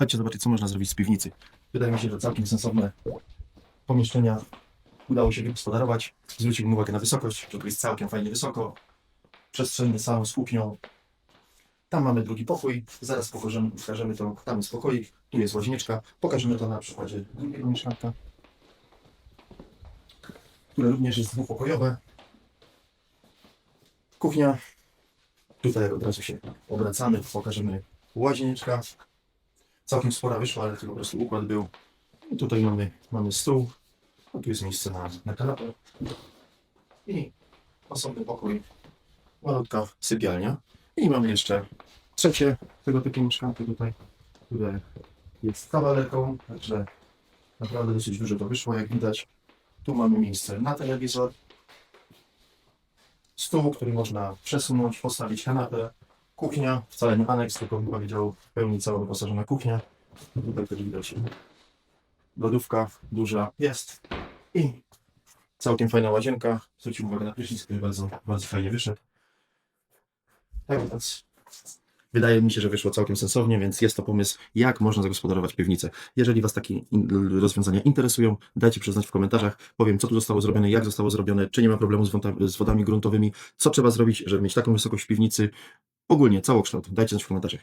Chodźcie zobaczyć, co można zrobić z piwnicy. Wydaje mi się, że całkiem sensowne pomieszczenia udało się wygospodarować. Zwróciłbym uwagę na wysokość, że jest całkiem fajnie wysoko. Przestrzenny salon z kuchnią. Tam mamy drugi pokój. Zaraz pokażemy, pokażemy to. Tam jest pokoik, tu jest łazieneczka. Pokażemy to na przykładzie drugiego mieszkanka, które również jest dwupokojowe. Kuchnia. Tutaj od razu się obracamy, pokażemy łazieneczka. Całkiem spora wyszła, ale to po prostu układ był. I tutaj mamy, mamy stół. No, tu jest miejsce na, na kanapę. I osobny pokój. Malutka sypialnia. I mamy jeszcze trzecie tego typu mieszkanko tutaj, które jest kawalerką, także naprawdę dosyć dużo to wyszło, jak widać. Tu mamy miejsce na telewizor. Stół, który można przesunąć, postawić kanapę. Kuchnia, wcale nie aneks, tylko bym powiedział w pełni cała wyposażona kuchnia. Tutaj też widać lodówka duża jest i całkiem fajna łazienka. Zwrócił uwagę na prysznic, który bardzo, bardzo fajnie wyszedł. Tak więc wydaje mi się, że wyszło całkiem sensownie, więc jest to pomysł, jak można zagospodarować piwnicę. Jeżeli Was takie in- rozwiązania interesują, dajcie przyznać w komentarzach. Powiem, co tu zostało zrobione, jak zostało zrobione, czy nie ma problemu z, z wodami gruntowymi, co trzeba zrobić, żeby mieć taką wysokość piwnicy. Ogólnie całokształt. Dajcie znać w komentarzach.